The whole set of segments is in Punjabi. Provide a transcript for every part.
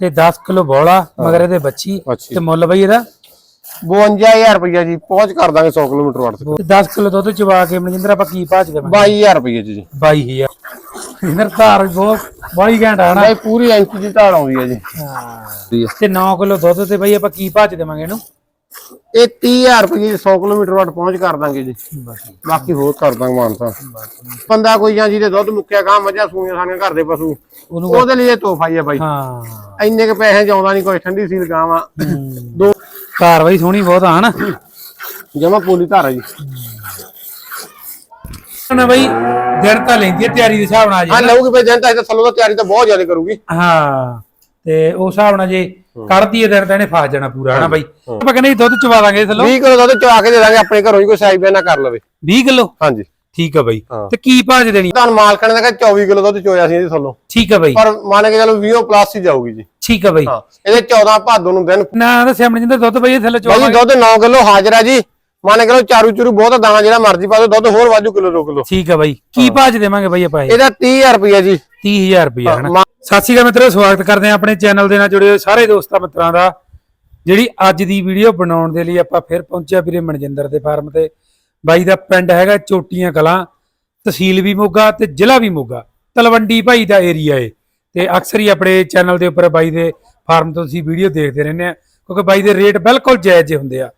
ਤੇ 10 ਕਿਲੋ ਬੋਲਾ ਮਗਰ ਇਹਦੇ ਬੱਚੀ। ਤੇ ਮੁੱਲ ਬਈ ਇਹਦਾ? 52000 ਰੁਪਇਆ ਜੀ ਪਹੁੰਚ ਕਰ ਦਾਂਗੇ 100 ਕਿਲੋਮੀਟਰ ਵਾਟ ਤੇ 10 ਕਿਲੋ ਦੁੱਧ ਚਵਾ ਕੇ ਮਨਜਿੰਦਰ ਆਪਾਂ ਕੀ ਭਾਜ ਦੇਵਾਂਗੇ? 22000 ਰੁਪਏ ਜੀ 22000 ਇਹਨਾਂ ਧਾਰ ਬਹੁਤ ਬੜੀ ਘੈਂਟਾ ਨਾ। ਬਾਈ ਪੂਰੀ ਇੰਚ ਦੀ ਧਾਰ ਆਉਂਦੀ ਹੈ ਜੀ। ਹਾਂ। ਤੇ 9 ਕਿਲੋ ਦੁੱਧ ਤੇ ਬਈ ਆਪਾਂ ਕੀ ਭਾਜ ਦੇਵਾਂਗੇ ਇਹਨੂੰ? ਇਹ 30000 ਰੁਪਏ 100 ਕਿਲੋਮੀਟਰ ਵਾਟ ਪਹੁੰਚ ਕਰ ਦਾਂਗੇ ਜੀ। ਬਾਕੀ ਹੋਰ ਕਰ ਦਾਂਗੇ ਮਾਨਸਾ। ਬੰਦਾ ਕੋਈ ਜਾਂ ਜਿਹਦੇ ਦੁੱਧ ਮੁੱਕਿਆ ਗਾਂ ਮੱਝਾਂ ਸੂਈਆਂ ਸਾਡੀਆਂ ਘਰ ਦੇ ਪਸ਼ੂ। ਉਹਨੂੰ ਉਹਦੇ ਲਈ ਇਹ ਤੋਹਫਾ ਹੀ ਹੈ ਬਾਈ। ਹਾਂ। ਇੰਨੇ ਕ ਪੈਸੇ ਚ ਆਉਂਦਾ ਨਹੀਂ ਕੋਈ ਠੰਡੀ ਸੀਲ ਗਾਵਾਂ। ਦੋ ਧਾਰ ਬਈ ਸੋਹਣੀ ਬਹੁਤ ਆ ਹਨਾ? ਜਮਾ ਪੋਲੀ ਧਾਰ ਹੈ। ਜੀ ਨਾ ਬਈ ਦਿਨ ਤਾਂ ਲੈਂਦੀ ਹੈ ਤਿਆਰੀ ਦੇ ਹਿਸਾਬ ਨਾਲ ਹਾਂ ਜੀ ਲਊਗੀ ਬਾਈ ਇਹ ਤਾਂ ਥੱਲੋਂ ਤਾਂ ਤਿਆਰੀ ਤਾਂ ਬਹੁਤ ਜ਼ਿਆਦਾ ਕਰੂਗੀ। ਹਾਂ ਤੇ ਉਸ ਹਿਸਾਬ ਨਾਲ ਜੇ ਕੱਢਦੀ ਹੈ ਦਿਨ ਤਾਂ ਇਹਨੇ ਫਸ ਜਾਣਾ ਪੂਰਾ ਹਨਾ ਬਈ? ਆਪਾਂ ਕਹਿੰਦੇ ਦੁੱਧ ਚਵਾ ਦਾਂਗੇ ਥੱਲੋਂ। 20 ਕਿਲੋ ਦੁੱਧ ਚਵਾ ਕੇ ਦੇ ਦਾਂਗੇ ਆਪਣੇ ਘਰੋਂ ਹੀ ਕੋਈ ਸਾਈਜ਼ ਨਾ ਕਰ ਲਵੇ। 20 ਕਿਲੋ? ਹਾਂਜੀ। ਠੀਕ ਆ ਬਈ। ਹਾਂ। ਤੇ ਕੀ ਭਾਜ ਦੇਣੀ? ਤੁਹਾਨੂੰ ਮਾਲਕਾਂ ਨੇ ਤਾਂ ਕਿਹਾ 24 ਕਿਲੋ ਦੁੱਧ ਚੋਇਆ ਸੀ ਇਹਦੇ ਥੱਲੋਂ। ਠੀਕ ਆ ਬਈ। ਪਰ ਮੰਨ ਕੇ ਚਲੋ 20 ਪਲੱਸ ਹੀ ਜਾਊਗੀ ਜੀ। ਠੀਕ ਆ ਬਈ। ਹਾਂ ਇਹਦੇ 14 ਭਾਦੋ ਨੂੰ ਦਿਨ ਨਾ ਦੱਸਿਆ ਮਨਜਿੰਦਰ ਦੁੱਧ ਬਈ ਇਹ ਥੱਲੇ ਬਾਈ ਦੁੱਧ 9 ਕਿਲੋ ਹਾਜ਼ਰ ਆ ਜੀ। ਮੰਨ ਕੇ ਚਲੋ ਚਾਰੂ ਚੂਰੂ ਬਹੁਤ ਦਾਣਾ ਜਿਹੜਾ ਮਰਜ਼ੀ ਪਾ ਦਿਓ ਦੁੱਧ ਹੋਰ ਵਾਜੂ ਕਿਲੋ 2 ਕਿਲੋ। ਠੀਕ ਆ ਬਈ। ਕੀ ਭਾਜ ਦੇਵਾਂਗੇ ਬਈ ਆਪਾਂ ਇਹ? ਇਹਦਾ 30000 ਰੁਪਏ ਜੀ। 30000 ਰੁਪਏ ਹਨਾ। ਮਾ- ਸਤਿ ਸ਼੍ਰੀ ਅਕਾਲ ਮਿੱਤਰੋ ਸਵਾਗਤ ਕਰਦੇ ਹਾਂ ਆਪਣੇ ਚੈਨਲ ਦੇ ਨਾਲ ਜੁੜੇ ਹੋਏ ਸਾਰੇ ਦੋਸਤਾਂ ਮਿੱਤਰਾਂ ਦਾ। ਜਿਹੜੀ ਅੱਜ ਦੀ ਵੀਡੀਓ ਬਣਾਉਣ ਦੇ ਲਈ ਆਪਾਂ ਫਿਰ ਪਹੁੰਚਿਆ ਵੀਰੇ ਮਨਜਿੰਦਰ ਦੇ ਫਾਰਮ ਤੇ। ਬਾਈ ਦਾ ਪਿੰਡ ਹੈਗਾ ਚੋਟੀਆਂ ਕਲਾਂ, ਤਹਿਸੀਲ ਵੀ ਮੋਗਾ ਤੇ ਜ਼ਿਲ੍ਹਾ ਵੀ ਮੋਗਾ। ਤਲਵੰਡੀ ਭਾਈ ਦਾ ਏਰੀਆ ਏ ਤੇ ਅਕਸਰ ਹੀ ਆਪਣੇ ਚੈਨਲ ਦੇ ਉੱਪਰ ਬਾਈ ਦੇ ਫਾਰਮ ਤੋਂ ਤੁਸੀਂ ਵੀਡੀਓ ਦੇਖਦੇ ਰਹਿੰਦੇ ਆ, ਕਿਉਂਕਿ ਬਾਈ ਦੇ ਰੇਟ ਬਿਲਕੁਲ ਜਾਇਜ਼ ਜਿਹੇ ਹੁੰਦੇ ਆ।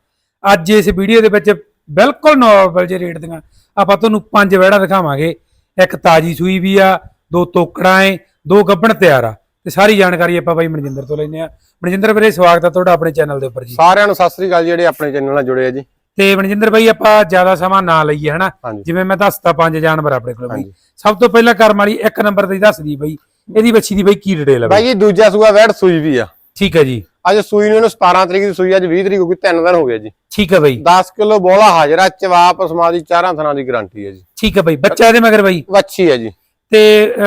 ਅੱਜ ਇਸ ਵੀਡੀਓ ਦੇ ਵਿੱਚ ਬਿਲਕੁਲ ਨੋਰਮਲ ਜਿਹੇ ਰੇਟ ਦੀਆਂ। ਆਪਾਂ ਤੁਹਾਨੂੰ ਪੰਜ ਵਹਿੜਾ ਦਿਖਾਵਾਂਗੇ। ਇੱਕ ਤਾਜੀ ਸੂਈ ਵੀ ਆ, ਦੋ ਤੋਕੜਾਂ ਏ ਦੋ ਗੱਬਣ ਤਿਆਰ ਆ। ਤੇ ਸਾਰੀ ਜਾਣਕਾਰੀ ਆਪਾਂ ਬਾਈ ਮਨਜਿੰਦਰ ਤੋਂ ਲੈਂਦੇ ਆ। ਮਨਜਿੰਦਰ ਵੀਰੇ, ਸਵਾਗਤ ਆ ਤੁਹਾਡਾ ਆਪਣੇ ਚੈਨਲ ਦੇ ਉੱਪਰ ਜੀ। ਸਾਰਿਆਂ ਨੂੰ ਸਤਿ ਸ੍ਰੀ ਅਕਾਲ ਜਿਹੜੇ ਆਪਣੇ ਚੈਨਲ ਨਾਲ ਜੁੜੇ ਆ ਜੀ। ਤੇ ਮਨਜਿੰਦਰ ਬਾਈ ਆਪਾਂ ਜ਼ਿਆਦਾ ਸਮਾਂ ਨਾ ਲਈਏ ਹਨਾ? ਜਿਵੇਂ ਮੈਂ ਦੱਸਤਾ ਪੰਜ ਜਾਨਵਰ ਆਪਣੇ ਕੋਲ ਬਾਈ। ਸਭ ਤੋਂ ਪਹਿਲਾਂ ਕਰਮ ਵਾਲੀ ਇੱਕ ਨੰਬਰ ਤੇ ਦੱਸਦੀ ਬਾਈ। ਇਹਦੀ ਬੱਚੀ ਦੀ ਬਾਈ ਕੀ ਡਿਟੇਲ ਆ ਬਾਈ? ਦੂਜਾ ਸੂਆ ਵੈੜ ਸੂਈ ਵੀ ਆ। ਠੀਕ ਹੈ ਜੀ। ਅੱਜ ਸੂਈ ਨੂੰ ਇਹਨੂੰ 17 ਤਰੀਕ ਦੀ ਸੂਈ ਅੱਜ 20 ਤਰੀਕ ਹੋ ਗਈ 3 ਦਿਨ ਹੋ ਗਏ ਜੀ। ਠੀਕ ਹੈ ਬਾਈ। 10 ਕਿਲੋ ਬੋਲਾ ਹਾਜ਼ਰਾ ਚਵਾਪ ਸਮਾਦੀ ਚਾਰਾਂ ਥਣਾ ਦੀ ਗਾਰੰਟੀ ਹੈ ਜੀ। ਠੀਕ ਹੈ ਬਾਈ। ਬੱਚਾ ਇਹਦੇ ਮਗਰ ਬਾਈ? ਵੱਛੀ ਹੈ ਜੀ। ਤੇ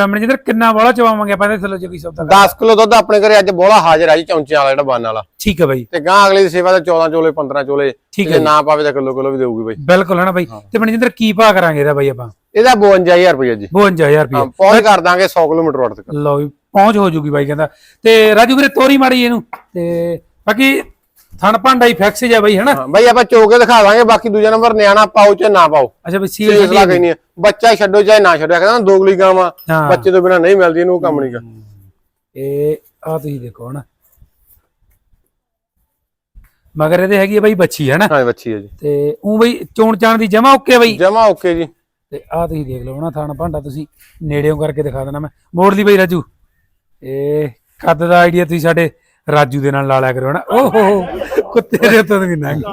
ਮਨਜਿੰਦਰ ਕਿੰਨਾ ਵਾਲਾ ਚਵਾਵਾਂਗੇ ਆਪਾਂ ਇਹਦੇ ਥੱਲੇ ਜੇ ਕੋਈ ਸੌਦਾ 10 ਕਿਲੋ ਦੁੱਧ ਆਪਣੇ ਘਰੇ ਅੱਜ ਬੋਲਾ ਹਾਜ਼ਰ ਆ ਜੀ ਚੌਂਚਿਆਂ ਵਾਲਾ ਜਿਹੜਾ ਬੰਨ ਵਾਲਾ। ਠੀਕ ਹੈ ਬਾਈ। ਤੇ ਗਾਂ ਅਗਲੇ ਦੀ ਸੇਵਾ ਦਾ 14 ਚੋਲੇ 15 ਚੋਲੇ ਠੀਕ ਹੈ ਜੇ। ਨਾ ਪਾਵੇ ਤਾਂ ਕਿਲੋ ਕਿਲੋ ਵੀ ਦੇਊਗੀ ਬਾਈ। ਬਿਲਕੁਲ ਹਨਾ ਬਾਈ? ਤੇ ਮਨਜਿੰਦਰ ਕੀ ਭਾਅ ਕਰਾਂਗੇ ਇਹਦਾ ਬਾਈ ਆਪਾਂ? ਇਹਦਾ 52000 ਰੁਪਏ ਜੀ। 52000 ਹਾਂ ਰੁਪਏ ਪਹੁੰਚ ਕਰ ਦਾਂਗੇ 100 ਕਿਲੋਮੀਟਰ ਵਾਟ ਤੱਕ ਲਓ ਪਹੁੰਚ ਹੋ ਜੂਗੀ ਬਾਈ ਕਹਿੰਦਾ। ਤੇ ਰਾਜੂ ਵੀਰੇ ਤੋਰੀ ਮਾੜੀ ਇਹਨੂੰ। ਤੇ ਬਾਕੀ ਥਣ ਭਾਂਡਾ ਹੀ ਫਿਕਸ ਜਾ ਬਾਈ ਹਨਾ? ਹਾਂ ਬਾਈ ਆਪਾਂ ਚੋਕੇ ਦਿਖਾ ਦਾਂਗੇ ਬਾਕੀ ਦੂਜਾ ਨੰਬਰ ਨਿਆਣਾ ਪਾਓ ਚਾਹੇ ਨਾ ਪਾਓ। ਅੱਛਾ ਬਈ ਸੀਲ ਸਲਾਹ ਕਹਿਨੀ ਹੈ ਬੱਚਾ ਛੱਡੋ ਚਾਹੇ ਨਾ ਛੱਡੋ ਕਹਿੰਦਾ ਦੋਗਲੀ ਗਾਵਾਂ ਹਾਂ। ਬੱਚੇ ਤੋਂ ਬਿਨਾ ਨਹੀਂ ਮਿਲਦੀ ਇਹਨੂੰ ਕੰਮ ਨਹੀਂ ਗਾ ਇਹ ਆ ਤੁਸੀਂ ਦੇਖੋ ਹਨਾ? ਮਗਰ ਇਹਦੇ ਹੈਗੀ ਬਾਈ ਬੱਚੀ ਹਨਾ? ਹਾਂ ਬੱਚੀ ਹੈ ਜੀ। ਤੇ ਉਹ ਬਈ ਚੋਣ ਚਾਣ ਦੀ ਜਮਾ ਓਕੇ ਬਾਈ? ਜਮਾ ਓਕੇ ਜੀ। ਤੇ ਆ ਤੁਸੀਂ ਦੇਖ ਲਓ ਨਾ ਥਾਣਾ ਭਾਂਡਾ ਤੁਸੀਂ ਨੇੜਿਓਂ ਕਰਕੇ ਦਿਖਾ ਦੇਣਾ ਮੈਂ। ਮੋੜ ਲਈ ਬਈ ਰਾਜੂ। ਇਹ ਕੱਦ ਦਾ ਆਈਡੀਆ ਤੁਸੀਂ ਸਾਡੇ ਰਾਜੂ ਦੇ ਨਾਲ ਲਾ ਲਿਆ ਕਰੋ ਨਾ ਓਹੋ ਕੁੱਤੇ ਦੇ ਉੱਤੋਂ ਵੀ ਨੰਗ।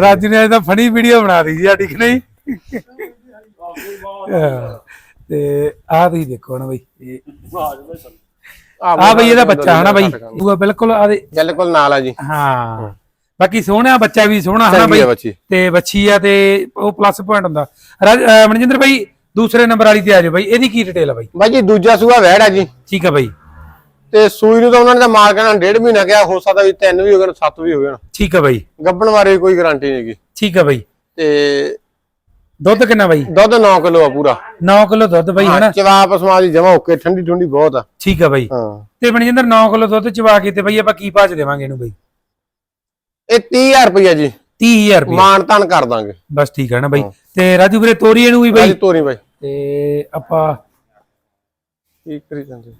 ਰਾਜੂ ਨੇ ਇਹਦਾ ਫਨੀ ਵੀਡੀਓ ਬਣਾ ਦਿੱਤੀ ਸਾਡੀ ਕਿ ਨਹੀਂ? ਤੇ ਆ ਤੁਸੀਂ ਦੇਖੋ ਨਾ ਬਈ ਇਹ ਆ ਬਈ ਇਹਦਾ ਬੱਚਾ ਹਨਾ ਬਈ। ਦੂਆ ਬਿਲਕੁਲ ਆ ਦੇ। ਬਿਲਕੁਲ ਨਾਲ ਆ ਜੀ। ਹਾਂ ਬਾਕੀ ਸੋਹਣਾ ਬੱਚਾ ਵੀ ਸੋਹਣਾ ਹਨਾ ਬਈ। ਤੇ ਬੱਚੀ ਆ ਤੇ ਉਹ ਪਲੱਸ ਪੁਆਇੰਟ ਹੁੰਦਾ। ਮਨਜਿੰਦਰ ਭਾਈ ਦੂਸਰੇ ਨੰਬਰ ਵਾਲੀ ਤੇ ਆ ਜਾਓ ਬਾਈ। ਇਹਦੀ ਕੀ ਡਿਟੇਲ ਆ ਬਾਈ? ਬਾਈ ਜੀ ਦੂਜਾ ਸੂਆ ਵੈੜ ਆ ਜੀ। ਠੀਕ ਆ ਬਾਈ। ਤੇ ਸੂਈ ਨੂੰ ਤਾਂ ਉਹਨਾਂ ਨੇ ਤਾਂ ਮਾਰ ਕਹਿਣਾ ਡੇਢ ਮਹੀਨਾ ਗਿਆ ਹੋ ਸਕਦਾ ਵੀ ਤਿੰਨ ਵੀ ਹੋ ਗਏ ਸੱਤ ਵੀ ਹੋ ਗਏ ਠੀਕ ਆ ਬਾਈ। ਗੱਬਣ ਬਾਰੇ ਕੋਈ ਗਾਰੰਟੀ ਨਹੀਂ ਹੈਗੀ। ਠੀਕ ਆ ਬਾਈ। ਤੇ ਦੁੱਧ ਕਿੰਨਾ ਬਾਈ? ਦੁੱਧ 9 ਕਿਲੋ ਆ ਪੂਰਾ। 9 ਕਿਲੋ ਦੁੱਧ ਬਾਈ ਹਨਾ? ਚਵਾਪ ਸਮਾਦੀ ਜਮਾ ਓਕੇ ਠੰਡੀ ਠੰਡੀ ਬਹੁਤ ਆ। ਠੀਕ ਆ ਬਾਈ। ਹਾਂ। ਤੇ ਮਨਜਿੰਦਰ 9 ਕਿਲੋ ਦੁੱਧ ਚਵਾ ਕੇ ਤੇ ਬਾਈ ਆਪਾਂ ਕੀ ਭਾਜ ਦੇਵਾਂਗੇ ਇਹਨੂੰ ਬਾਈ? ਇਹ 30000 ਰੁਪਏ ਜੀ। 30000 ਰੁਪਏ ਮਾਨ ਤਾਨ ਕਰ ਦਾਂਗੇ। ਬਸ ਠੀਕ ਆ ਨਾ ਬਾਈ। ਤੇ ਰਾਜੂ ਵੀਰੇ ਤੋਰੀ ਇਹਨੂੰ ਵੀ ਬਾਈ? ਤੋਰੀ ਬਾਈ। ਤੇ ਆਪਾਂ ਕੀ ਕਰੀ ਜਾਂਦੇ?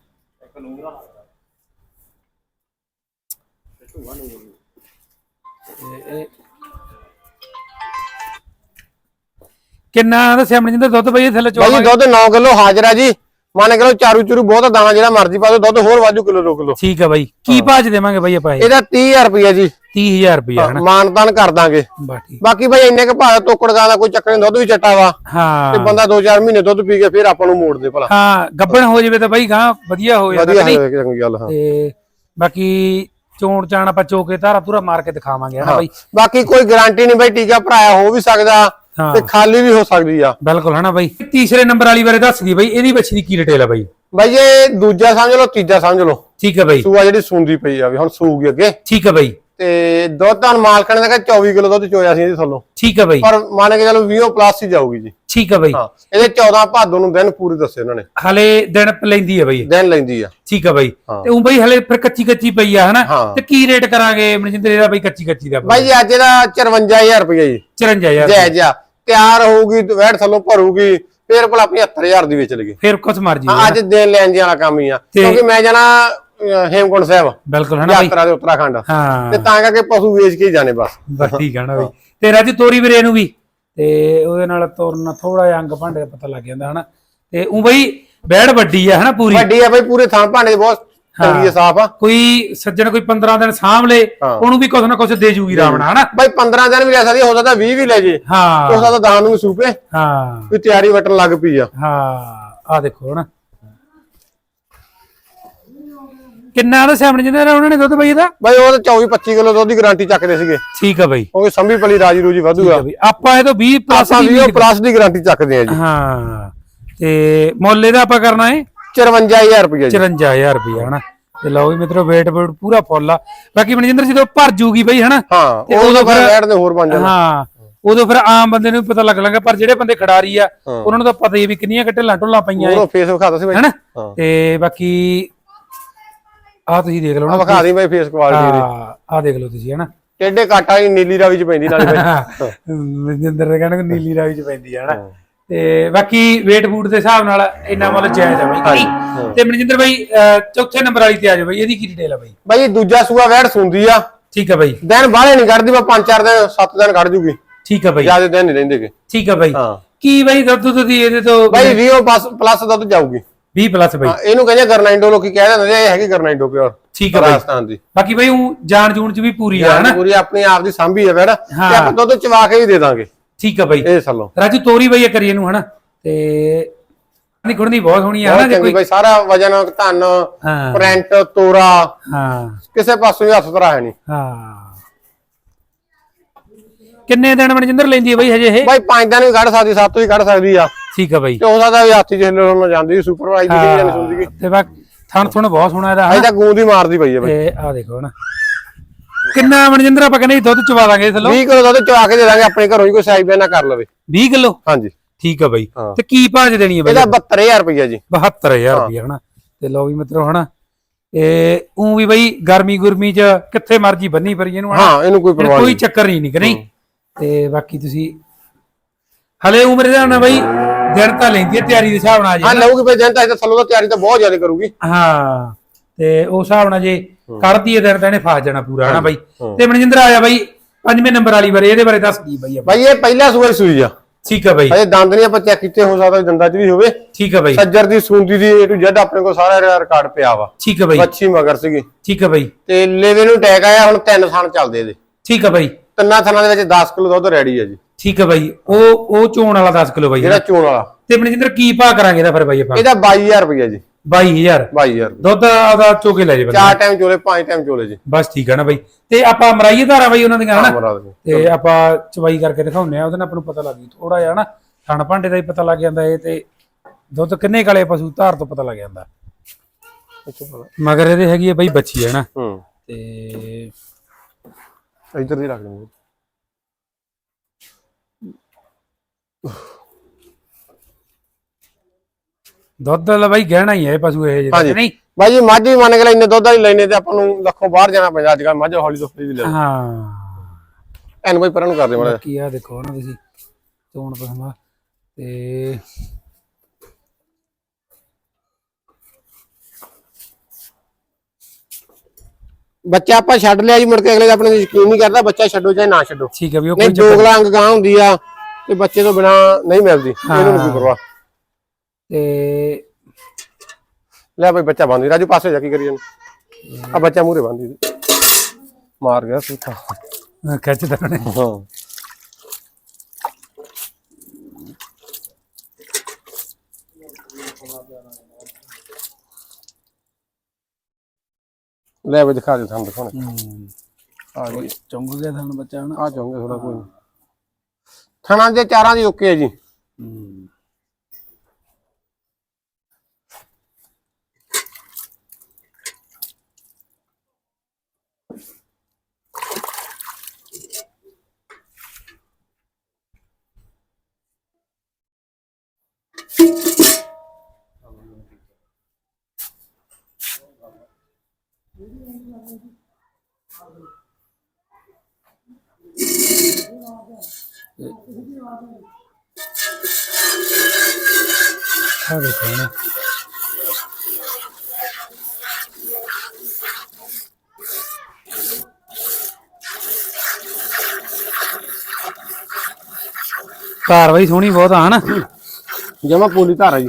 ਕਿੰਨਾ ਦੱਸਿਆ ਮਨਜਿੰਦਰ ਦੁੱਧ ਬਾਈ ਥੱਲੇ ਬਾਈ ਚਵਾ ਜੀ ਦੁੱਧ 9 ਕਿਲੋ ਹਾਜ਼ਰ ਆ ਜੀ। ਮੰਨ ਕੇ ਲਓ ਚਾਰੂ ਚੂਰੂ ਬਹੁਤ ਆ, ਦਾਣਾ ਜਿਹੜਾ ਮਰਜ਼ੀ ਪਾ ਦਿਓ ਦੁੱਧ ਹੋਰ ਵਾਜੂ ਕਿਲੋ 2 ਕਿਲੋ। ਠੀਕ ਆ ਬਾਈ। ਕੀ ਭਾਜ ਦੇਵਾਂਗੇ ਬਾਈ ਆਪਾਂ ਇਹ? ਇਹਦਾ 30000 ਰੁਪਏ ਜੀ। 30000 ਰੁਪਏ ਹਨਾ? ਮਾਨ ਤਾਨ ਕਰ ਦਾਂਗੇ। ਬਾ ਠੀਕ। ਬਾਕੀ ਬਾਈ ਇੰਨੇ ਕ ਭਾਅ ਤੋਕੜ ਗਾਂ ਦਾ ਕੋਈ ਚੱਕਰ ਨਹੀਂ ਦੁੱਧ ਵੀ ਚੱਟਾ ਵਾ। ਤੇ ਹਾਂ। ਬੰਦਾ 2-4 ਮਹੀਨੇ ਦੁੱਧ ਪੀ ਕੇ ਫਿਰ ਆਪਾਂ ਨੂੰ ਮੋੜ ਦੇ ਭਲਾ। ਹਾਂ ਗੱਬਣ ਹੋ ਜਾਵੇ ਤਾਂ ਬਾਈ ਗਾਂ ਵਧੀਆ ਹੋ ਜਾਂਦਾ ਵਧੀਆ ਕਿ ਨਹੀਂ? ਹੈ ਚੰਗੀ ਗੱਲ ਹਾਂ। ਤੇ ਬਾਕੀ ਚੋਣ ਚਾਣ ਆਪਾਂ ਚੋਕੇ ਧਾਰਾ ਧੂਰਾ ਮਾਰ ਕੇ ਦਿਖਾਵਾਂਗੇ ਹਨਾ ਬਾਈ? ਬਾਕੀ ਕੋਈ ਗਾਰੰਟੀ ਨਹੀਂ ਬਾਈ ਟੀਕਾ ਭਰਾਇਆ ਹੋ ਵੀ ਸਕਦਾ ਤੇ ਖਾਲੀ ਵੀ ਹੋ ਸਕਦੀ ਆ। ਬਿਲਕੁਲ ਹਨਾ ਬਾਈ? ਤੀਸਰੇ ਨੰਬਰ ਵਾਲੀ ਬਾਰੇ ਦੱਸਦੀ ਬਾਈ ਇਹਦੀ ਬੱਚੀ ਦੀ ਕੀ ਡਿਟੇਲ ਆ ਬਾਈ? ਬਾਈ ਇਹ ਦੂਜਾ ਸਮਝ ਲਓ ਤੀਜਾ ਸਮਝ ਲਓ। ਠੀਕ ਹੈ ਬਾਈ। ਸੂਆ ਜਿਹੜੀ ਸੂੰਦੀ ਪਈ ਆ ਵੀ ਹੁਣ ਸੂਗੀ ਅੱਗੇ। ਠੀਕ ਹੈ ਬਾਈ। ਤੇ ਦੁੱਧ ਦਾ ਮਾਲਕਣ ਦਾ ਕਹਿੰਦਾ 24 ਕਿਲੋ ਦੁੱਧ ਚੋਇਆ ਸੀ ਇਹਦੇ ਥੱਲੋਂ। ਠੀਕ ਹੈ ਬਾਈ। ਪਰ ਮੰਨ ਕੇ ਚਲੋ 20 ਪਲੱਸ ਹੀ ਜਾਊਗੀ ਜੀ। ਠੀਕ ਹੈ ਬਾਈ। ਹਾਂ ਇਹਦੇ 14 ਭਾਦੋ ਨੂੰ ਦਿਨ ਪੂਰੇ ਦੱਸੇ ਉਹਨਾਂ ਨੇ। ਹਲੇ ਦਿਨ ਲੈਂਦੀ ਹੈ ਬਾਈ। ਦਿਨ ਲੈਂਦੀ ਆ। ਠੀਕ ਹੈ ਬਾਈ। ਤੇ ਉਹ ਬਾਈ ਹਲੇ ਫਿਰ ਕੱਚੀ ਕੱਚੀ ਪਈ ਆ ਹਨਾ। ਤੇ ਕੀ ਰੇਟ ਕਰਾਂਗੇ? ਮਨਜਿੰਦਰ ਇਹਦਾ ਬਾਈ ਕੱਚੀ ਕੱਚੀ ਦਾ ਬਾਈ ਜੀ ਅੱਜ ਇਹਦਾ 54000 ਰੁਪਏ ਜੀ। 54000 ਜਾਇਜ਼ ਆ ਤਿਆਰ ਹੋਊਗੀ ਤੇ ਵੈਟ ਥੱਲੋਂ ਭਰੂਗੀ ਫੇਰ ਭਲਾ 75000 ਦੀ ਵੇਚ ਲਗੇ। ਫਿਰ ਕੁਛ ਮਰਜ਼ੀ ਅੱਜ ਦੇਣ ਲੈਣ ਜੀ ਵਾਲਾ ਕੰਮ ਹੀ ਆ। ਤੇ- ਕਿਉਂਕਿ ਮੈਂ ਜਾਣਾ ਅਹ, ਹੇਮਕੁੰਟ ਸਾਹਿਬ। ਬਿਲਕੁਲ ਹਨਾ ਬਾਈ? ਯਾਤਰਾ ਦੇ ਉੱਤਰਾਖੰਡ। ਹਾਂ। ਤੇ ਤਾਂ ਕਰਕੇ ਪਸ਼ੂ ਵੇਚ ਕੇ ਹੀ ਜਾਣੇ ਬਸ। ਬਸ ਠੀਕ ਹੈ ਨਾ ਬਾਈ। ਤੇ ਰਾਜੂ ਤੋਰੀ ਵੀਰੇ ਨੂੰ ਵੀ। ਤੇ ਉਹਦੇ ਨਾਲ ਤੋਰਨਾ ਥੋੜਾ ਜਿਹਾ ਅੰਗ ਭਾਂਡੇ ਦਾ ਪਤਾ ਲੱਗ ਜਾਂਦਾ ਹਨਾ ਤੇ ਉਹ ਬਈ ਬੈੜ ਵੱਡੀ ਆ ਹਨਾ ਪੂਰੀ? ਵੱਡੀ ਆ ਬਈ ਪੂਰੇ ਥਾਂ ਭਾਂਡੇ ਬਹੁਤ ਚੰਗੀ ਸਾਫ਼ ਆ। ਕੋਈ ਸੱਜਣ ਕੋਈ 15 ਦਿਨ ਸਾਂਭ ਲੇ ਹਾਂ। ਉਹਨੂੰ ਵੀ ਕੁਛ ਨਾ ਕੁਛ ਦੇ ਜੂਗੀ ਰਾਵਣਾ ਹਨਾ ਬਈ 15 ਦਿਨ ਵੀ ਲੈ ਸਕਦੀ ਹੋ ਸਕਦਾ 20 ਵੀ ਲੈ ਜੇ। ਹੋ। ਹਾਂ ਸਕਦਾ ਦਾਨ ਨੂੰ ਸੂਪੇ। ਹਾਂ। ਕੋਈ ਤਿਆਰੀ ਵਟਣ ਲੱਗ ਪਈ ਆ। ਹਾਂ। ਆ ਦੇਖੋ ਹਨਾ ਕਿੰਨਾ ਦਾ ਸਾਹਮਣੇ ਜਿੰਦੇ ਉਹਨਾਂ ਨੇ ਦੁੱਧ ਬਈ ਇਹਦਾ ਬਈ ਉਹ ਤਾਂ 24 25 ਕਿਲੋ ਦੁੱਧ ਦੀ ਗਾਰੰਟੀ ਚੱਕਦੇ ਸੀਗੇ। ਠੀਕ ਆ ਬਈ। ਕਿਉਂਕਿ ਸੰਭੀ ਪਲੀ ਰਾਜੀ ਰੂਜੀ ਵਧੂਗਾ ਬਈ। ਆਪਾਂ ਇਹ ਤੋਂ 20 ਪਲੱਸ ਵੀ ਉਹ ਪਲੱਸ ਦੀ ਗਾਰੰਟੀ ਚੱਕਦੇ ਆ ਜੀ। ਹਾਂ। ਤੇ ਮੁੱਲ ਇਹਦਾ ਆਪਾਂ ਕਰਨਾ ਹੈ 54000 ਰੁਪਏ ਜੀ। 54000 ਰੁਪਇਆ ਹਨਾ। ਤੇ ਲਓ ਵੀ ਮਿੱਤਰੋ ਵੇਟ ਵੇਟ ਪੂਰਾ ਫੁੱਲ ਆ। ਬਾਕੀ ਮਨਜਿੰਦਰ ਜਦੋਂ ਭਰ ਜੂਗੀ ਬਈ ਹਨਾ। ਹਾਂ ਉਹ ਉਦੋਂ ਤਾਂ ਫਿਰ- ਰੈਡ ਦੇ ਹੋਰ ਬਣ ਜਾਣਾ। ਹਾਂ। ਉਦੋਂ ਫਿਰ ਆਮ ਬੰਦੇ ਨੂੰ ਪਤਾ ਲੱਗ ਲਾਂਗਾ ਪਰ ਜਿਹੜੇ ਬੰਦੇ ਖਿਡਾਰੀ ਆ ਉਹਨਾਂ ਨੂੰ ਤਾਂ ਪਤਾ ਹੀ ਵੀ ਕਿੰਨੀਆਂ ਢਿੱਲਾਂ ਢੁੱਲਾਂ ਪਈਆਂ ਉਹ ਫੇਸ ਵਿਖਾਤਾ ਸੀ ਬਈ। ਹਨਾ। ਤੇ ਬਾਕੀ ਆ ਤੁਸੀਂ ਦੇਖ ਲਓ ਆ ਨਾ ਵਿਖਾ ਦੀ ਬਈ ਫੇਸ ਕੁਆਲਿਟੀ ਦੀ ਆ ਆ ਦੇਖ ਲਓ ਤੁਸੀਂ ਹਨਾ? ਟੇਡੇ ਕਾਟਾ ਹੀ ਨੀਲੀ ਰਾਵੀ ਚ ਪੈਂਦੀ ਨਾਲੇ ਬਈ। ਮਨਜਿੰਦਰ ਦੇ ਕਹਿੰਦੇ ਨੀਲੀ ਰਾਵੀ ਚ ਪੈਂਦੀ ਹਨਾ? ਤੇ ਬਾਕੀ weight ਬੂਟ ਦੇ ਹਿਸਾਬ ਨਾਲ ਇੰਨਾ ਮੁੱਲ ਜਾਇਜ਼ ਆ ਬਾਈ ਤੇ ਮਨਜਿੰਦਰ ਬਾਈ ਚੌਥੇ ਨੰਬਰ ਵਾਲੀ ਤੇ ਆ ਜਾਓ ਬਾਈ ਇਹਦੀ ਕੀ ਡਿਟੇਲ ਆ ਬਾਈ? ਬਈ ਦੂਜਾ ਸੂਆ ਵੈੜ ਸੁੰਦੀ ਆ। ਠੀਕ ਆ ਬਾਈ। ਦਿਨ ਬਾਹਲੇ ਨਹੀਂ ਕੱਢਦੀ ਬਾ ਪੰਜ ਚਾਰ ਦਿਨ ਸੱਤ ਦਿਨ ਕੱਢ ਜੂਗੀ। ਠੀਕ ਆ ਬਾਈ। ਜ਼ਿਆਦਾ ਦਿਨ ਨਹੀਂ ਰਹਿੰਦੇਗੇ ਠੀਕ ਆ ਬਾਈ। ਹਾਂ। ਕੀ ਬਾਈ ਦੁੱਧ ਦੀ ਇਹਦੇ ਤੋਂ ਬਈ 20 ਪਲੱਸ ਪਲੱਸ ਦੁੱਧ ਜਾਊਗੀ। 20 ਪਲੱਸ ਬਾਈ। ਹਾਂ, ਇਹਨੂੰ ਕਹਿੰਦੇ ਗਰਨਾਈਂਡੋ ਲੋਕੀ ਕਹਿ ਦਿੰਦੇ ਨੇ ਇਹ ਹੈਗੀ ਗਰਨਾਈਂਡੋ ਪਿਓਰ ਠੀਕ ਬਾਈ। ਰਾਜਸਥਾਨ ਦੀ। ਬਾਕੀ ਬਾਈ ਉਹ ਜਾਣ ਜੂਣ ਚ ਵੀ ਪੂਰੀ ਆ ਹਨਾ? ਪੂਰੀ ਆਪਣੀ ਆਪ ਦੀ ਸਾਂਭੀ ਹੈ ਵੈੜ ਤੇ ਹਾਂ। ਆਪਾਂ ਦੁੱਧ ਚਵਾ ਕੇ ਵੀ ਦੇ ਦਾਂਗੇ। ਠੀਕ ਆ ਬਾਈ। ਇਹ ਸੱਲੋ। ਰਾਜੂ ਤੋਰੀ ਬਾਈ ਕਰੀਏ ਇਹਨੂੰ ਹਨਾ? ਤੇ ਨਹੀਂ ਕੁੜਨੀ ਬਹੁਤ ਹੋਣੀ ਆ ਹਨਾ ਬਹੁਤ ਜੇ ਕੋਈ ਬਈ ਸਾਰਾ ਵਜਨ ਧਨ ਹਾਂ। ਪ੍ਰਿੰਟ ਤੋਰਾ ਹਾਂ। ਕਿਸੇ ਪਾਸੋਂ ਵੀ ਹੱਥ ਧਰਾ ਹੈ ਨਹੀਂ। ਹਾਂ। ਕਿੰਨੇ ਦਿਨ ਮਨਜਿੰਦਰ ਲੈਂਦੀ ਹੈ ਬਾਈ ਹਜੇ ਇਹ? ਬਾਈ ਪੰਜ ਦਿਨ ਵੀ ਕੱਢ ਸਕਦੀ ਸੱਤ ਵੀ ਕੱਢ ਸਕਦੀ ਆ। ਠੀਕ ਆ ਬਾਈ। ਤੇ ਹੋ ਸਕਦਾ ਵੀ ਹਾਥੀ ਜਿਹੇ ਨਾਲ ਜਾਂਦੀ ਸੁਪਰਵਾਈਜ਼ ਦੀ ਨਹੀਂ ਸੁਣਦੀ ਤੇ ਬਾ ਥਣ ਥਣ ਬਹੁਤ ਸੋਹਣਾ ਇਹਦਾ ਤਾਂ ਗੂੰਦ ਹੀ ਮਾਰਦੀ ਪਈ ਹੈ ਬਈ। ਤੇ ਆ ਦੇਖੋ ਹਨਾ। ਕਿੰਨਾ ਮਨਜਿੰਦਰ ਆਪਾਂ ਕਹਿੰਦੇ ਦੁੱਧ ਚਵਾ ਦਾਂਗੇ ਇਸ ਲੋ 20 ਕਿਲੋ ਦੁੱਧ ਚਵਾ ਕੇ ਦੇ ਦਾਂਗੇ ਆਪਣੇ ਘਰੋਂ ਹੀ ਕੋਈ ਸਾਈਜ਼ ਬਿਆਨਾ ਕਰ ਲਵੇ। 20 ਕਿਲੋ? ਹਾਂਜੀ। ਠੀਕ ਆ ਬਾਈ। ਹਾਂ। ਤੇ ਕੀ ਭਾਜ ਦੇਣੀ ਹੈ ਬਾਈ? ਇਹਦਾ 72000 ਰੁਪਇਆ ਜੀ। 72000 ਰੁਪਏ ਹਨਾ? ਤੇ ਲਓ ਵੀ ਮਿੱਤਰੋ ਹਨਾ? ਇਹ ਉਹ ਵੀ ਬਈ ਗਰਮੀ ਗੁਰਮੀ ਚ ਕਿੱਥੇ ਮਰਜ਼ੀ ਬੰਨੀ ਪਰੀ ਇਹਨੂੰ ਹਨਾ? ਹਾਂ ਇਹਨੂੰ ਕੋਈ ਪਰਵਾਹ ਕੋਈ ਨਹੀਂ। ਚੱਕਰ ਹੀ ਨਹੀਂ ਕਿ ਨਹੀਂ। ਤੇ ਬਾਕੀ ਤੁਸੀਂ ਹਲੇ ਉਮਰ ਦਾ ਨਾ ਬਈ ਦਿਨ ਤਾਂ ਲੈਂਦੀ ਹੈ ਤਿਆਰੀ ਦੇ ਹਿਸਾਬ ਨਾਲ ਹਾਂ ਜੀ ਲਊਗੀ ਬਈ ਜਨਤਾ ਇਹਦਾ ਥੱਲੋਂ ਦਾ ਤਿਆਰੀ ਤਾਂ ਬਹੁਤ ਜ਼ਿਆਦਾ ਕਰੂਗੀ। ਹਾਂ ਤੇ ਉਸ ਹਿਸਾਬ ਨਾਲ ਜੇ ਕੱਢਦੀ ਹੈ ਦਿਨ ਤਾਂ ਇਹਨੇ ਫਾਸ ਜਾਣਾ ਪੂਰਾ ਹਨਾ ਬਾਈ। ਤੇ ਮਨਜਿੰਦਰ ਆਇਆ ਬਾਈ ਪੰਜਵੇਂ ਨੰਬਰ ਵਾਲੀ ਬਾਰੇ ਇਹਦੇ ਬਾਰੇ ਦੱਸ ਕੀ ਬਾਈ ਆਪਾਂ? ਬਾਈ ਇਹ ਪਹਿਲਾ ਸੂਆ ਸੂਈ ਆ। ਠੀਕ ਆ ਬਾਈ। ਅਜੇ ਦੰਦ ਨਹੀਂ ਆਪਾਂ ਚੈੱਕ ਕੀਤੇ ਹੋ ਸਕਦਾ ਦੰਦਾਂ 'ਚ ਵੀ ਹੋਵੇ। ਠੀਕ ਆ ਬਾਈ। ਸੱਜਰ ਦੀ ਸੂੰਦੀ ਦੀ ਏ ਟੂ ਜ਼ੈਡ ਆਪਣੇ ਕੋਲ ਸਾਰਾ ਰਿਕਾਰਡ ਪਿਆ ਵਾ। ਠੀਕ ਆ ਬਾਈ। ਬੱਚੀ ਮਗਰ ਸੀਗੀ। ਠੀਕ ਆ ਬਾਈ। ਤੇ ਲੇਵੇ ਨੂੰ ਟੈਗ ਆਇਆ ਹੁਣ ਤਿੰਨ ਥਣ ਚੱਲਦੇ ਇਹਦੇ। ਠੀਕ ਆ ਬਾਈ। ਤਿੰਨਾਂ ਥਣਾਂ ਦੇ ਵਿੱਚ 10 ਕਿਲੋ ਦੁੱਧ ਰੈਡੀ ਹੈ ਜੀ। ਠੀਕ ਆ ਬਾਈ ਉਹ ਉਹ ਚੋਣ ਵਾਲਾ 10 ਕਿਲੋ ਬਾਈ ਜਿਹੜਾ ਚੋਣ ਵਾਲਾ। ਤੇ ਮਨਜਿੰਦਰ ਕੀ ਭਾਅ ਕਰਾਂਗੇ ਇਹਦਾ ਫਿਰ ਬਾਈ ਆਪਾਂ? ਇਹਦਾ 22000 ਰੁਪਇਆ ਜੀ। 22000 22000 ਦੁੱਧ ਆਦਾ ਚੋਕੇ ਲੈ ਜੇ ਬੰਦਾ। ਚਾਰ ਟਾਈਮ ਚੋਲੇ ਪੰਜ ਟਾਈਮ ਚੋਲੇ ਜੀ। ਬਸ ਠੀਕ ਆ ਨਾ ਬਾਈ। ਤੇ ਆਪਾਂ ਮਰਾਈਏ ਧਾਰਾ ਬਾਈ ਉਹਨਾਂ ਦੀਆਂ ਹਨਾ? ਤੇ ਆਪਾਂ ਚਵਾਈ ਕਰਕੇ ਦਿਖਾਉਂਦੇ ਆ ਉਹਦੇ ਨਾਲ ਆਪਾਂ ਨੂੰ ਪਤਾ ਲੱਗ ਜੂ। ਥੋੜਾ ਜਿਹਾ ਨਾ ਥਣ ਭਾਂਡੇ ਦਾ ਹੀ ਪਤਾ ਲੱਗ ਜਾਂਦਾ ਇਹ ਤੇ ਦੁੱਧ ਕਿੰਨੇ ਕਾਲੇ ਪਸ਼ੂ ਧਾਰ ਤੋਂ ਪਤਾ ਲੱਗ ਜਾਂਦਾ। ਮਗਰ ਇਹਦੇ ਹੈਗੀ ਹੈ ਬਾਈ ਬੱਚੀ ਹੈ ਨਾ ਹੂੰ। ਤੇ ਇੱਧਰ ਦੀ ਰੱਖ ਲਵਾਂਗੇ ਦੁੱਧ ਦਾ ਬਾਈ ਗਹਿਣਾ ਹੀ ਹੈ ਇਹ ਪਸ਼ੂ ਇਹ ਜਿਹੜਾ। ਨਹੀਂ? ਬਾਈ ਜੀ ਮੱਝ ਵੀ ਮੰਨ ਕੇ ਲੈ ਇੰਨੇ ਦੁੱਧ ਵਾਲੀ ਲੈਣੇ ਤੇ ਆਪਾਂ ਨੂੰ ਲੱਖੋਂ ਬਾਹਰ ਜਾਣਾ ਪੈਂਦਾ। ਅੱਜ ਕੱਲ ਮੱਝ ਹੌਲੀ ਤੋਂ ਹੌਲੀ ਵੀ ਲੈ ਹਾਂ। ਐਨ ਬਾਈ ਪਰਾਂ ਨੂੰ ਕਰਦੇ ਮਾੜਾ ਕੀ ਆ ਦੇਖੋ ਨਾ ਤੁਸੀਂ ਚੋਣ ਪਸਮਾ ਤੇ ਬੱਚਾ ਆਪਾਂ ਛੱਡ ਲਿਆ ਜੀ ਮੁੜ ਕੇ ਅਗਲੇ ਦਾ ਆਪਣੇ ਤੇ ਯਕੀਨ ਨਹੀਂ ਕਰਦਾ ਬੱਚਾ ਛੱਡੋ ਚਾਹੇ ਨਾ ਛੱਡੋ। ਠੀਕ ਹੈ ਵੀ ਉਹ ਨਹੀਂ ਕੋਈ ਚੱਕਰ ਦੋਗਲਾ ਅੰਗ ਗਾਂ ਹੁੰਦੀ ਆ ਤੇ ਬੱਚੇ ਤੋਂ ਬਿਨਾ ਨਹੀਂ ਮਿਲਦੀ ਇਹਨੂੰ ਨਹੀਂ ਕੋਈ ਪਰਵਾਹ। ਤੇ ਲੈ ਭਾਈ ਬੱਚਾ ਬੰਦੀ ਰਾਜੂ ਪਾਸੇ ਜਾ ਕੀ ਕਰੀ ਜਾਂਦੇ ਆ ਬੱਚਾ ਮੂਰੇ ਬੰਦੀ ਮਾਰ ਗਿਆ ਸੁੱਤਾ ਖਿੱਚਦਾ ਉਹਨੇ ਹਾਂ। ਲੈ ਵੇ ਦਿਖਾ ਦੇ ਤੁਹਾਨੂੰ ਦਿਖਾਉਣੇ ਆ ਜੀ ਚੰਗ ਗਿਆ ਤੁਹਾਨੂੰ ਬੱਚਾ ਹਨਾ ਆ ਚੰਗੇ ਥੋੜਾ ਕੋਈ ਥਣਾ ਦੇ ਚਾਰਾਂ ਦੀ ਓਕੇ ਹੈ ਜੀ ਹੂੰ Thank you. ਆ ਦੇਖੋ ਨਾ। ਕਾਰਵਾਈ ਸੋਹਣੀ ਬਹੁਤ ਆ ਹਨਾ? ਜਮਾ ਪੂਰੀ ਧਾਰਾ ਜੀ।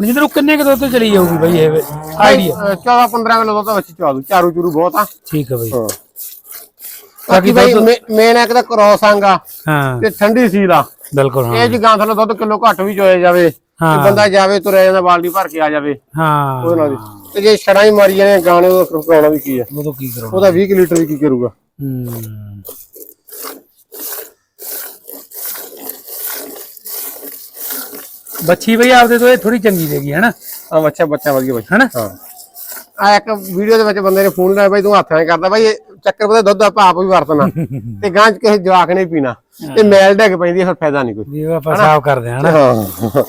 ਜਿੱਧਰ ਕਿੰਨੇ ਕੁ ਦੁੱਧ ਤੋਂ ਚਲੀ ਜਾਊਗੀ ਬਈ ਇਹ ਆਈਡੀਆ 14 15 ਕਿਲੋ ਦੁੱਧ ਵਿੱਚ ਚਵਾ ਦੂ ਚਾਰੂ ਚੂਰੂ ਬਹੁਤ ਆ। ਠੀਕ ਹੈ ਬਈ। ਹਾਂ। ਬਾਕੀ ਭਾਈ ਮੇਨ ਇੱਕ ਤਾਂ ਕ੍ਰੋਸ ਆਂਗਾ ਹਾਂ। ਤੇ ਠੰਡੀ ਸੀਲ ਆ। ਬਿਲਕੁਲ ਹਾਂ। ਇਹ ਜੀ ਗਾਂ ਥੱਲੇ ਦੁੱਧ ਕਿਲੋ ਘੱਟ ਵੀ ਚੋਇਆ ਜਾਵੇ ਤੇ। ਬੰਦਾ ਜਾਵੇ ਤੁਰਿਆ ਜਾਂਦਾ ਬਾਲਟੀ ਭਰ ਕੇ ਆ ਜਾਵੇ। ਹਾਂ। ਉਹਦੇ ਨਾਲ। ਤੇ ਜੇ ਛੜਾਂ ਹੀ ਮਾਰੀ ਜਾਣੇ ਗਾਣੇ ਉਹ ਕਰਾਉਣਾ ਵੀ ਕੀ ਆ? ਉਹ ਤੋਂ ਕੀ ਕਰਾਉਣਾ? ਉਹਦਾ 20 ਕੁ ਲੀਟਰ ਵੀ ਕੀ ਕਰੂਗਾ? ਹੂੰ। ਬੱਚੀ ਬਈ ਆਪਦੇ ਤੋਂ ਇਹ ਥੋੜੀ ਚੰਗੀ ਦੇਗੀ ਹੈਨਾ? ਆ ਬੱਚਾ ਬੱਚਾ ਵਧੀਆ ਬੱਚਾ। ਹੈਨਾ? ਹਾਂ। ਆ ਇੱਕ ਵੀਡੀਓ ਦੇ ਵਿੱਚ ਬੰਦੇ ਨੇ ਫੋਨ ਲਾਇਆ ਬਾਈ ਤੂੰ ਹੱਥ ਨਾਲ ਕਰਦਾ ਬਾਈ ਇਹ ਚੱਕਰ ਪਤਾ ਦੁੱਧ ਆਪਾਂ ਆਪ ਵੀ ਵਰਤਣਾ। ਤੇ ਗਾਂ ਚ ਕਿਸੇ ਜਵਾਕ ਨੇ ਪੀਣਾ। ਤੇ ਮੈਲ ਡਿੱਗ ਪੈਂਦੀ ਫਿਰ ਫਾਇਦਾ ਨਹੀਂ ਕੋਈ। ਉਹ ਆਪਾਂ ਸਾਫ਼ ਕਰਦੇ ਹਾਂ ਹੈਨਾ?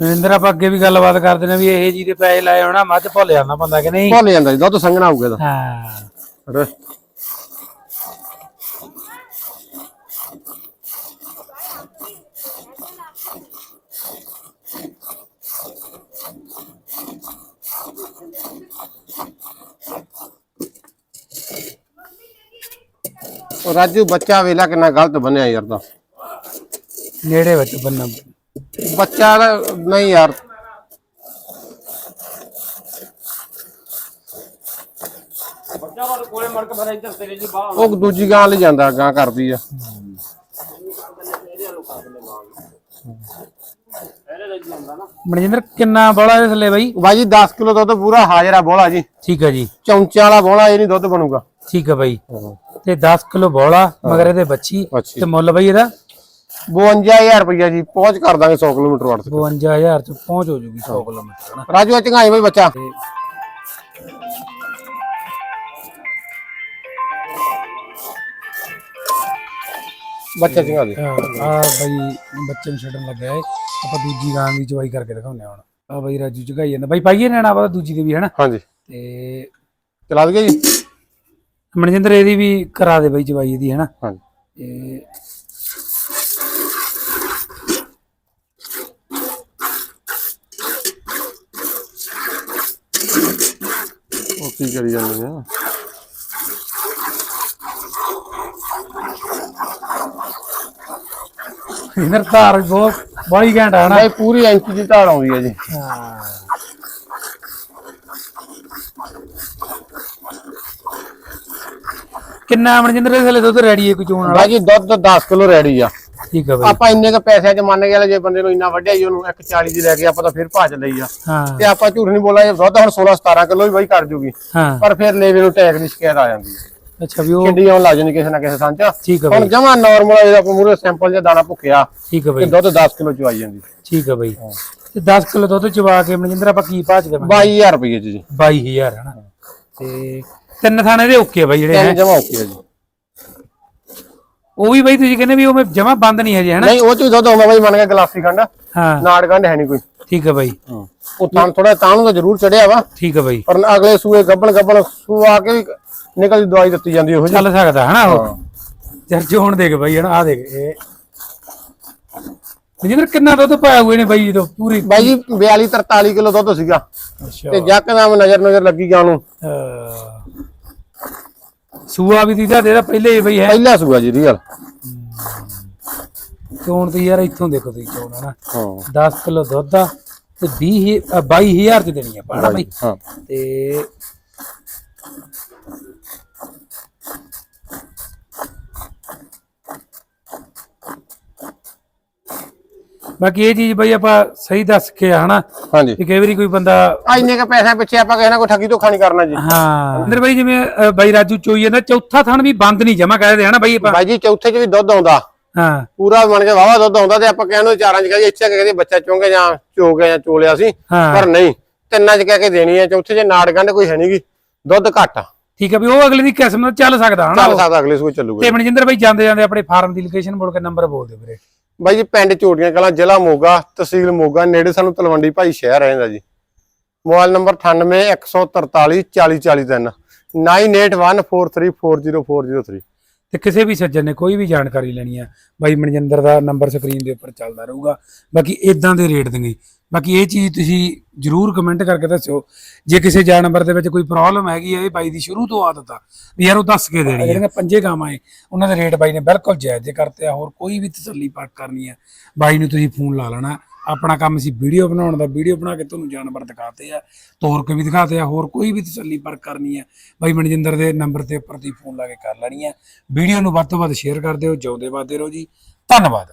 ਨਰਿੰਦਰ ਆਪਾਂ ਅੱਗੇ ਵੀ ਗੱਲਬਾਤ ਕਰਦੇ ਨੇ ਵੀ ਇਹ ਜੀ ਦੇ ਪੈਸੇ ਲਾਏ ਹੋਣਾ ਮੱਝ ਭੁੱਲ ਜਾਂਦਾ ਬੰਦਾ ਕਿ ਨਹੀਂ। ਭੁੱਲ ਜਾਂਦਾ ਜੀ ਦੁੱਧ ਸੰਘਣਾ ਹੋਊਗਾ ਇਹਦਾ। ਹਾਂ। ਉਹ ਰਾਜੂ ਬੱਚਾ ਵੇਲਾ ਕਿੰਨਾ ਗਲਤ ਬਣਿਆ ਯਾਰ ਦਾ। ਨੇੜੇ ਵਿੱਚ ਬੰਨਾ। ਬੱਚਾ ਨਹੀਂ ਯਾਰ। ਉਹ ਦੂਜੀ ਗਾਂ ਲੈ ਜਾਂਦਾ ਗਾਂ ਕਰਦੀ ਆ। ਮਨਜਿੰਦਰ ਕਿੰਨਾ ਬੜਾ ਇਸ ਥੱਲੇ ਬਈ? ਬਾਈ ਜੀ 10 ਕਿਲੋ ਦੁੱਧ ਪੂਰਾ ਹਾਜ਼ਰ ਆ ਬੋਲਾ ਜੀ। ਠੀਕ ਹੈ ਜੀ। ਚੌਂਚਾ ਵਾਲਾ ਬੋਲਾ ਇਹ ਨਹੀਂ ਦੁੱਧ ਬਣੂਗਾ। ਠੀਕ ਹੈ ਬਈ। ਤੇ 10 ਕਿਲੋ ਬੋਲਾ ਮਗਰ ਇਹਦੇ ਬੱਚੀ ਬੱਚੀ। ਤੇ ਮੁੱਲ ਬਈ ਇਹਦਾ? 52000 ਰੁਪਇਆ ਜੀ ਪਹੁੰਚ ਕਰ ਦਾਂਗੇ 100 ਕਿਲੋਮੀਟਰ ਵਾਟ 52000 ਚ ਪਹੁੰਚ ਹੋ ਜੂਗੀ 100 ਕਿਲੋਮੀਟਰ ਹਨਾ? ਰਾਜੂ ਚੰਗਾਈ ਬਈ ਬੱਚਾ। ਬੱਚਾ ਚੰਗਾ ਦੇ ਆ ਬਈ ਬੱਚੇ ਨੂੰ ਛੱਡਣ ਲੱਗਾ ਹੈ ਆਪਾਂ ਦੂਜੀ ਗਾਂ ਦੀ ਚਵਾਈ ਕਰਕੇ ਦਿਖਾਉਂਦੇ ਹਾਂ ਹੁਣ। ਆ ਬਈ ਰਾਜੂ ਚਗਾਈ ਜਾਂਦਾ। ਬਈ ਪਾਈਏ ਲੈਣਾ ਵਾ ਦੂਜੀ ਦੇ ਵੀ ਹਨਾ? ਹਾਂਜੀ। ਤੇ ਚਲਾ ਦਈਏ ਜੀ। ਮਨਜਿੰਦਰ ਇਹਦੀ ਵੀ ਕਰਾ ਦੇ ਬਈ ਚਵਾਈ ਇਹਦੀ ਹਨਾ? ਹਾਂਜੀ। ਤੇ ਉਹ ਕੀ ਕਰੀ ਜਾਂਦੇ ਨੇ ਮਨਜਿੰਦਰ ਧਾਰ ਬਹੁਤ ਬੜੀ ਘੈਂਟ ਆ ਹਨਾ ਨਹੀਂ ਪੂਰੀ ਇੰਚ ਦੀ ਢਾਲ ਆਉਂਦੀ ਹੈ ਜੀ। ਹਾਂ। ਕਿੰਨਾ ਮਨਜਿੰਦਰ ਦੇ ਥੱਲੇ ਦੁੱਧ ਰੈਡੀ ਹੈ ਕੋਈ ਚੋਣ ਵਾਲਾ? ਬਾਈ ਜੀ ਦੁੱਧ 10 ਕਿਲੋ ਰੈਡੀ ਆ। ਠੀਕ ਹੈ ਬਈ। ਆਪਾਂ ਇੰਨੇ ਕ ਪੈਸਿਆਂ 'ਚ ਮੰਨ ਗਿਆ ਜੇ ਬੰਦੇ ਨੂੰ ਇੰਨਾ ਵੱਡਿਆ ਜੀ ਉਹਨੂੰ 140 ਦੀ ਲੈ ਕੇ ਆਪਾਂ ਤਾਂ ਫਿਰ ਭਾਜ ਲਈ ਆ ਹਾਂ। ਤੇ ਆਪਾਂ ਝੂਠ ਨਹੀਂ ਬੋਲਾ ਜੇ ਦੁੱਧ ਹੁਣ 16 17 ਕਿਲੋ ਹੀ ਬਾਈ ਕਰ ਜੂਗੀ। ਹਾਂ। ਪਰ ਫਿਰ ਲੇਵੇ ਨੂੰ ਟੈਗ ਦੀ ਸ਼ਿਕਾਇਤ ਆ ਜਾਂਦੀ ਹੈ। ਅੱਛਾ ਵੀ ਉਹ ਕਿੰਡੀ ਆਉਣ ਲੱਗ ਜਾਂਦੀ ਕਿਸੇ ਨਾ ਕਿਸੇ ਥਾਂ 'ਚ। ਠੀਕ ਹੈ ਹੁਣ ਜਮਾ ਨਾਰਮਲ ਜਿਹੜਾ ਆਪਾਂ ਮੂਰੇ ਸੈਂਪਲ ਜਿਹਾ ਦਾਣਾ ਭੁੱਕਿਆ ਠੀਕ ਹੈ ਤੇ ਬਈ। ਦੁੱਧ 10 ਕਿਲੋ ਚ ਆਈ ਜਾਂਦੀ। ਠੀਕ ਹੈ ਬਈ। ਤੇ 10 ਕਿਲੋ ਦੁੱਧ ਚਵਾ ਕੇ ਮਨਜਿੰਦਰ ਆਪਾਂ ਕੀ ਭਾਜ ਦੇਵਾਂਗੇ? 22000 ਰੁਪਏ ਜੀ। 22000 ਹਨਾ। ਤੇ ਤਿੰਨ ਥਾਣੇ ਦੇ ਓਕੇ ਆ ਬਈ ਜਿਹੜੇ ਹੈ। ਤਿੰਨ ਜਮਾ ਓਕੇ ਆ ਜੀ। ਉਹ ਵੀ ਬਈ ਤੁਸੀਂ ਕਹਿੰਦੇ ਵੀ ਉਹ ਜਮਾ ਬੰਦ ਨਹੀਂ ਹੈ ਜੀ ਹਨਾ? ਨਹੀਂ ਉਹ ਚ ਦੁੱਧ ਆਉਂਦਾ ਬਾਈ ਮੰਨ ਕੇ ਗਲਾਸੀ ਖੰਡ। ਹਾਂ। ਨਾੜ ਖੰਡ ਹੈ ਨਹੀਂ ਕੋਈ। ਠੀਕ ਹੈ ਬਈ। ਉਹ ਤਾਂ ਥੋੜਾ ਤਾਂ ਨੂੰ ਤਾਂ ਜ਼ਰੂਰ ਚੜਿਆ ਵਾ। ਠੀਕ ਹੈ ਬਈ। ਪਰ ਅਗਲੇ ਸੂਏ ਗੱਬਣ ਗੱਬਣ ਸੂ ਆ ਕੇ ਵੀ ਨਿਕਲਦੀ ਦਵਾਈ ਦਿੱਤੀ ਜਾਂਦੀ ਉਹੋ ਚੱਲ ਸਕਦਾ ਹਨਾ ਉਹ? ਯਾਰ ਜੋ ਹੁਣ ਦੇਖ ਬਈ ਹਨਾ ਆ ਦੇਖ ਇਹ। ਮਨਜਿੰਦਰ ਕਿੰਨਾ ਦੁੱਧ ਪਾਇਆ ਹੋਏ ਨੇ ਬਈ ਜਦੋਂ ਪੂਰੀ? ਬਾਈ ਜੀ 42 43 ਕਿਲੋ ਦੁੱਧ ਸੀਗਾ। ਅੱਛਾ। ਤੇ ਜੱਕਦਮ ਨਜ਼ਰ ਨਜ਼ਰ ਲੱਗੀ ਉਹਨੂੰ ਅਹ ਸੂਆ ਵੀ ਦੀਦਾ ਤੇਰਾ ਪਹਿਲੇ ਹੀ ਬਈ ਹੈ। ਪਹਿਲਾ ਸੂਆ ਜੀ ਰੀਅਲ ਚੋਣ ਤੇ ਯਾਰ ਇੱਥੋਂ ਦੇਖੋ ਤੁਸੀਂ ਚੋਣ ਹਨਾ। ਹਾਂ। 10 ਕਿਲੋ ਦੁੱਧ ਆ ਤੇ 20 ਅ, 22000 ਚ ਦੇਣੀ ਆ ਪਾਣਾ ਬਈ। ਹਾਂ। ਤੇ ਬਾਕੀ ਇਹ ਚੀਜ਼ ਬਈ ਆਪਾਂ ਸਹੀ ਦੱਸ ਕੇ ਆ ਹਨਾ? ਹਾਂਜੀ। ਕਿ ਕਈ ਵਾਰੀ ਕੋਈ ਬੰਦਾ ਇੰਨੇ ਕ ਪੈਸਿਆਂ ਪਿੱਛੇ ਆਪਾਂ ਕਿਸੇ ਨਾਲ ਕੋਈ ਠੱਗੀ ਧੋਖਾ ਨਹੀਂ ਕਰਨਾ ਜੀ। ਹਾਂ। ਅੰਦਰ ਬਈ ਜਿਵੇਂ ਅ, ਬਾਈ ਰਾਜੂ ਚੋਈ ਜਾਂਦਾ ਚੌਥਾ ਥਣ ਵੀ ਬੰਦ ਨਹੀਂ ਜਮਾ ਕਹਦੇ ਹਨਾ ਬਈ ਆਪਾਂ। ਬਾਈ ਜੀ ਚੌਥੇ 'ਚ ਵੀ ਦੁੱਧ ਆਉਂਦਾ। ਹਾਂ। ਪੂਰਾ ਬਣ ਕੇ ਵਾਵਾ ਦੁੱਧ ਆਉਂਦਾ ਤੇ ਆਪਾਂ ਕਹਿੰਦੇ ਚਾਰਾਂ 'ਚ ਕਹਿੰਦੇ ਇੱਥੇ ਕਹਿੰਦੇ ਬੱਚਾ ਚੋਂਗੇ ਜਾਂ ਚੋ ਗਿਆ ਜਾਂ ਚੋਲਿਆ ਸੀ ਹਾਂ। ਪਰ ਨਹੀਂ ਤਿੰਨਾਂ 'ਚ ਕਹਿ ਕੇ ਦੇਣੀ ਹੈ ਚੌਥੇ 'ਚ ਨਾੜ ਗੰਢ ਕੋਈ ਹੈ ਨਹੀਂਗੀ ਦੁੱਧ ਘੱਟ। ਆ ਠੀਕ ਹੈ ਵੀ ਉਹ ਅਗਲੇ ਦੀ ਕਿਸਮ ਨਾਲ ਚੱਲ ਸਕਦਾ ਹਨਾ? ਚੱਲ ਉਹ। ਸਕਦਾ ਅਗਲੇ ਸੂਏ ਚੱਲੂਗਾ ਤੇ ਮਨਜਿੰਦਰ ਬਾਈ ਜਾਂਦੇ ਜਾਂਦੇ ਆਪਣੇ ਫਾਰਮ ਦੀ ਲੋਕੇਸ਼ਨ ਬੋਲ ਕੇ ਨੰਬਰ ਬੋਲ ਦਿਓ ਵੀਰੇ। ਬਾਈ ਜੀ ਪਿੰਡ ਝੋਟੀਆਂ ਕਲਾਂ ਜ਼ਿਲ੍ਹਾ ਮੋਗਾ ਤਹਿਸੀਲ ਮੋਗਾ ਨੇੜੇ ਸਾਨੂੰ ਤਲਵੰਡੀ ਭਾਈ ਸ਼ਹਿਰ ਰਹਿੰਦਾ ਜੀ ਮੋਬਾਈਲ ਨੰਬਰ 981434 4043 9814340403 ਤੇ ਕਿਸੇ ਵੀ ਸੱਜਣ ਨੇ ਕੋਈ ਵੀ ਜਾਣਕਾਰੀ ਲੈਣੀ ਆ ਬਾਈ ਮਨਜਿੰਦਰ ਦਾ ਨੰਬਰ ਸਕਰੀਨ ਦੇ ਉੱਪਰ ਚੱਲਦਾ ਰਹੂਗਾ ਬਾਕੀ ਇਦਾਂ ਦੇ ਰੇਟ ਦੇਂਗੇ ਬਾਕੀ ਇਹ ਚੀਜ਼ ਤੁਸੀਂ ਜਰੂਰ ਕਮੈਂਟ ਕਰਕੇ ਦੱਸਿਓ। ਜੇ ਕਿਸੇ ਜਾਨਵਰ ਦੇ ਵਿੱਚ ਕੋਈ ਪ੍ਰੋਬਲਮ ਹੈਗੀ ਹੈ ਇਹ ਬਾਈ ਦੀ ਸ਼ੁਰੂ ਤੋਂ ਆਦਤ ਆ, ਵੀ ਯਾਰ ਉਹ ਦੱਸ ਕੇ ਦੇਣੀ ਜਿਹੜੀਆਂ ਪੰਜੇ ਗਾਵਾਂ ਏ ਉਹਨਾਂ ਦੇ ਰੇਟ ਬਾਈ ਨੇ ਬਿਲਕੁਲ ਜਾਇਜ਼ ਕਰਤੇ ਆ, ਹੋਰ ਕੋਈ ਵੀ ਤਸੱਲੀ ਪਰਖ ਕਰਨੀ ਹੈ ਬਾਈ ਨੂੰ ਤੁਸੀਂ ਫੋਨ ਲਾ ਲੈਣਾ। ਆਪਣਾ ਕੰਮ ਸੀ ਵੀਡੀਓ ਬਣਾਉਣ ਦਾ ਵੀਡੀਓ ਬਣਾ ਕੇ ਤੁਹਾਨੂੰ ਜਾਨਵਰ ਦਿਖਾਤੇ ਆ, ਤੋਰ ਕੇ ਵੀ ਦਿਖਾਤੇ ਆ, ਹੋਰ ਕੋਈ ਵੀ ਤਸੱਲੀ ਪਰਖ ਕਰਨੀ ਹੈ ਬਾਈ ਮਨਜਿੰਦਰ ਦੇ ਨੰਬਰ ਤੇ ਉੱਪਰ ਤੁਸੀਂ ਫੋਨ ਲਾ ਕੇ ਕਰ ਲੈਣੀ ਹੈ ਵੀਡੀਓ ਨੂੰ ਵੱਧ ਤੋਂ ਵੱਧ ਸ਼ੇਅਰ ਕਰ ਦਿਓ, ਜਿਉਂਦੇ ਵਾਦੇ ਰਹੋ ਜੀ। ਧੰਨਵਾਦ।